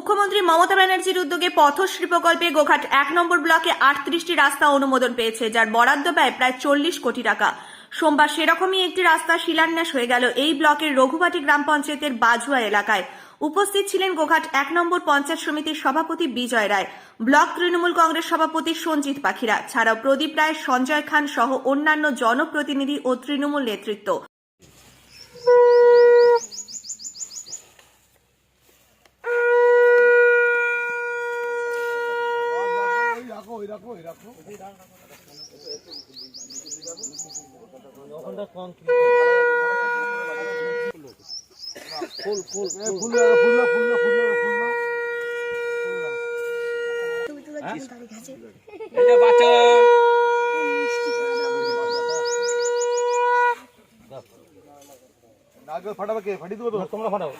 মুখ্যমন্ত্রী মমতা ব্যানার্জির উদ্যোগে পথশ্রী প্রকল্পে গোঘাট এক নম্বর ব্লকে আটত্রিশটি রাস্তা অনুমোদন পেয়েছে, যার বরাদ্দ ব্যয় প্রায় চল্লিশ কোটি টাকা। সোমবার সেরকমই একটি রাস্তা শিলান্যাস হয়ে গেল এই ব্লকের রঘুবাটি গ্রাম পঞ্চায়েতের বাজুয়া এলাকায়। উপস্থিত ছিলেন গোঘাট এক নম্বর পঞ্চায়েত সমিতির সভাপতি বিজয় রায়, ব্লক তৃণমূল কংগ্রেস সভাপতি সঞ্জিত পাখিরা, ছাড়াও প্রদীপ রায়, সঞ্জয় খান সহ অন্যান্য জনপ্রতিনিধি ও তৃণমূল নেতৃত্ব। এই যে বাচ্চা আগে ফাটাবে কে ফাটি দেবো তোমরা ফাটাও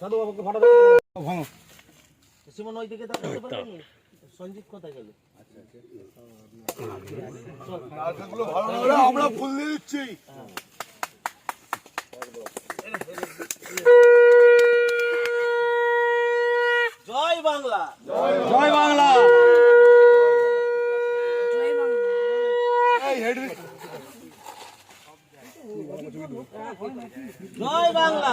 সাধু বাবাকে ফাটাও ভাঙো সিমন ওই দিকে পারবে সঞ্জিত কোথায় গেল? আমরা ফুল দিয়ে দিচ্ছি। জয় বাংলা। জয় বাংলা। এই হেড জয় বাংলা।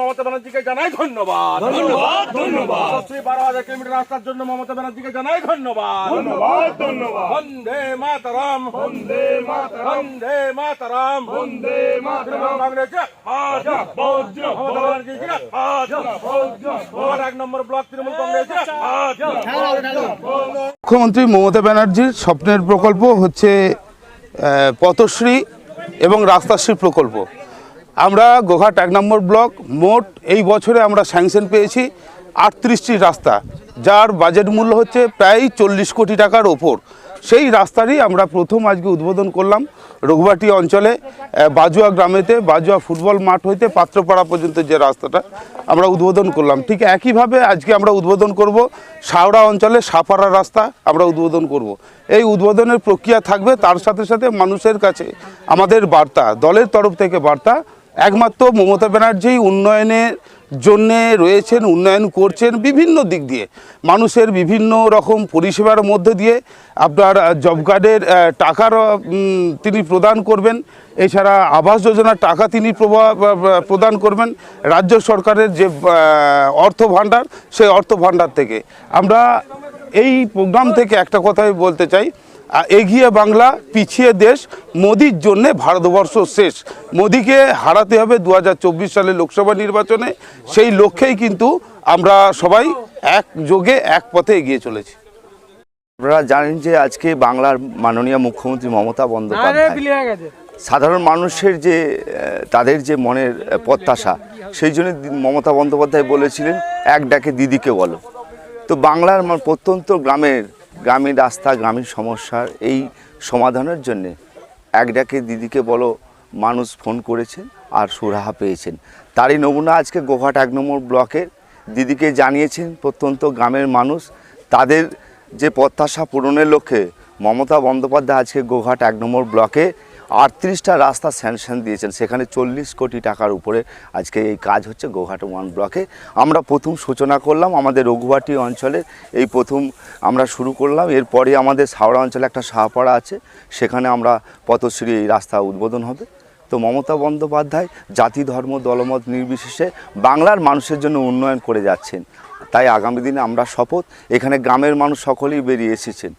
মমতা ব্যানার্জিকে জানাই ধন্যবাদ। ধন্যবাদ বারো হাজার কিলোমিটার রাস্তার জন্য মমতা ব্যানার্জিকে জানাই ধন্যবাদ। বন্দে মাতরম। বন্দে মাতরম। বন্দে মাতরম। বন্দে মাতরম। মুখ্যমন্ত্রী মমতা ব্যানার্জির স্বপ্নের প্রকল্প হচ্ছে পথশ্রী এবং রাস্তাশ্রী প্রকল্প। আমরা গোঘাট এক নম্বর ব্লক, মোট এই বছরে আমরা স্যাংশন পেয়েছি আটত্রিশটি রাস্তা, যার বাজেট মূল্য হচ্ছে প্রায় চল্লিশ কোটি টাকার ওপর। সেই রাস্তারই আমরা প্রথম আজকে উদ্বোধন করলাম রঘুবাটি অঞ্চলে বাজুয়া গ্রামেতে, বাজুয়া ফুটবল মাঠ হইতে পাত্রপাড়া পর্যন্ত যে রাস্তাটা আমরা উদ্বোধন করলাম। ঠিক একইভাবে আজকে আমরা উদ্বোধন করব শাওড়া অঞ্চলে সাপাড়া রাস্তা আমরা উদ্বোধন করব। এই উদ্বোধনের প্রক্রিয়া থাকবে, তার সাথে সাথে মানুষের কাছে আমাদের বার্তা, দলের তরফ থেকে বার্তা একমাত্র মমতা ব্যানার্জি উন্নয়নের জন্যে রয়েছেন, উন্নয়ন করছেন বিভিন্ন দিক দিয়ে। মানুষের বিভিন্ন রকম পরিষেবার মধ্যে দিয়ে আপনার জব কার্ডের টাকার তিনি প্রদান করবেন। এছাড়া আবাস যোজনার টাকা তিনি প্রদান করবেন। রাজ্য সরকারের যে অর্থ ভাণ্ডার, সেই অর্থ ভাণ্ডার থেকে। আমরা এই প্রোগ্রাম থেকে একটা কথাই বলতে চাই। এগিয়ে বাংলা পিছিয়ে দেশ মোদির জন্যে ভারতবর্ষ শেষ। মোদিকে হারাতে হবে দু সালে লোকসভা নির্বাচনে। সেই লক্ষ্যেই কিন্তু আমরা সবাই একযোগে এক পথে এগিয়ে চলেছি। আপনারা জানেন যে আজকে বাংলার মাননীয় মুখ্যমন্ত্রী মমতা বন্দ্যোপাধ্যায় সাধারণ মানুষের যে তাদের যে মনের প্রত্যাশা সেই জন্য মমতা বন্দ্যোপাধ্যায় বলেছিলেন এক ডাকে দিদিকে বলো। তো বাংলার মা- প্রত্যন্ত গ্রামের গ্রামীণ রাস্তা গ্রামীণ সমস্যার এই সমাধানের জন্যে এক ডাকে দিদিকে বলো মানুষ ফোন করেছেন আর সুরাহা পেয়েছেন। তারই নমুনা আজকে গোঘাট এক নম্বর ব্লকের। দিদিকে জানিয়েছেন প্রত্যন্ত গ্রামের মানুষ, তাদের যে প্রত্যাশা পূরণের লক্ষ্যে মমতা বন্দ্যোপাধ্যায় আজকে গোঘাট এক নম্বর ব্লকে আটত্রিশটা রাস্তা স্যাংশন দিয়েছেন, সেখানে চল্লিশ কোটি টাকার উপরে আজকে এই কাজ হচ্ছে গৌহাট ওয়ান ব্লকে। আমরা প্রথম সূচনা করলাম আমাদের রঘুবাটি অঞ্চলে, এই প্রথম আমরা শুরু করলাম। এরপরে আমাদের সাওড়া অঞ্চলে একটা সাহাপাড়া আছে, সেখানে আমরা পথশ্রী এই রাস্তা উদ্বোধন হবে। তো মমতা বন্দ্যোপাধ্যায় জাতি, ধর্ম, দলমত নির্বিশেষে বাংলার মানুষের জন্য উন্নয়ন করে যাচ্ছেন। তাই আগামী দিনে আমরা শপথ, এখানে গ্রামের মানুষ সকলেই বেরিয়ে এসেছেন।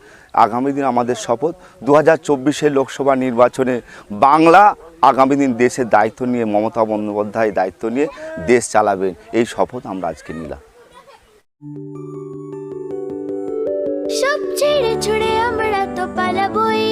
আগামী দিন আমাদের শপথ দু হাজার লোকসভা নির্বাচনে বাংলা আগামী দিন দেশের দায়িত্ব নিয়ে, মমতা বন্দ্যোপাধ্যায় দায়িত্ব নিয়ে দেশ চালাবেন। এই শপথ আমরা আজকে নিলাম। সব ছেড়ে ছুড়ে আমরা তো পালাবই।